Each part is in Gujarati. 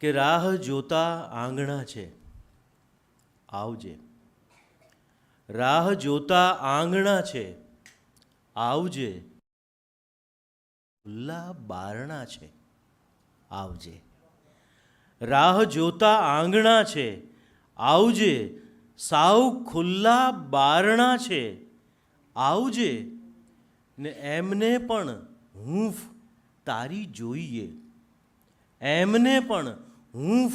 કે રાહ જોતા આંગણા છે. આવજે. રાહ જોતા આંગણા છે. આવજે. ખુલ્લા બારણા છે. આવજે. રાહ જોતા આંગણા છે. આવજે. સાવ ખુલ્લા બારણા છે. આવજે. ને એમને પણ હૂંફ તારી જોઈએ. એમને પણ હૂંફ,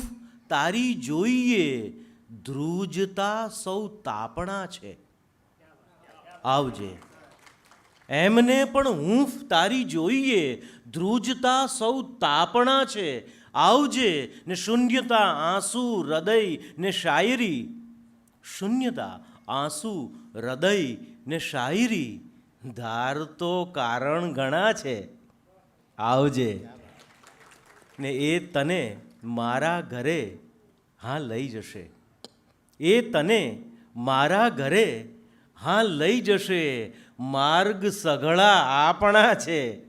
તારી જોઈએ, ધ્રુજતા સૌ તાપણા છે. આવજે. એમને પણ હૂંફ, તારી જોઈએ, ધ્રુજતા સૌ તાપણા છે. આવજે. ને શૂન્યતા આંસુ, હૃદય, ને શાયરી. શૂન્યતા, આંસુ, હૃદય, ને શાયરી. ધાર તો કારણ ઘણા છે. આવજે. ને એ તને મારા ઘરે, હા, લઈ જશે. એ તને મારા ઘરે, હા, લઈ જશે. માર્ગ સઘળા આપણા છે.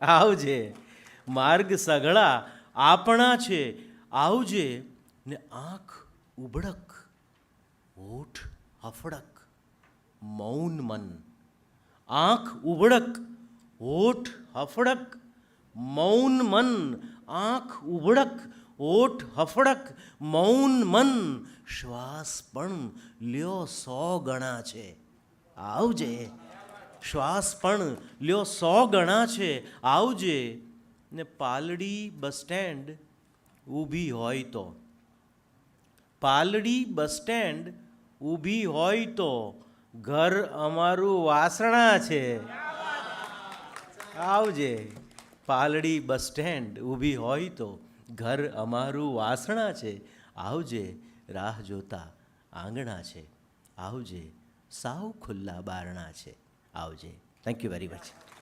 આવજે. માર્ગ સઘળા આપણા છે. આવજે. ને આંખ ઉબડક, ઓઠ હફડક, મૌન મન. આંખ ઉબડક, ઓઠ હફડક મૌન મન, આંખ ઉભડક, ઓઠ હફડક, મૌન મન, શ્વાસ પણ લ્યો સો ગણા છે. આવજે. શ્વાસ પણ લ્યો સો ગણા છે. આવજે. ને પાલડી બસ સ્ટેન્ડ ઊભી હોય તો. પાલડી બસ સ્ટેન્ડ ઊભી હોય તો. ઘર અમારું વાસણા છે. આવજે. પાલડી બસ સ્ટેન્ડ ઊભી હોય તો ઘર અમારું વાસણા છે. આવજે રાહ જોતા આંગણા છે. આવજે સાવ ખુલ્લા બારણા છે. આવજે. Thank you very much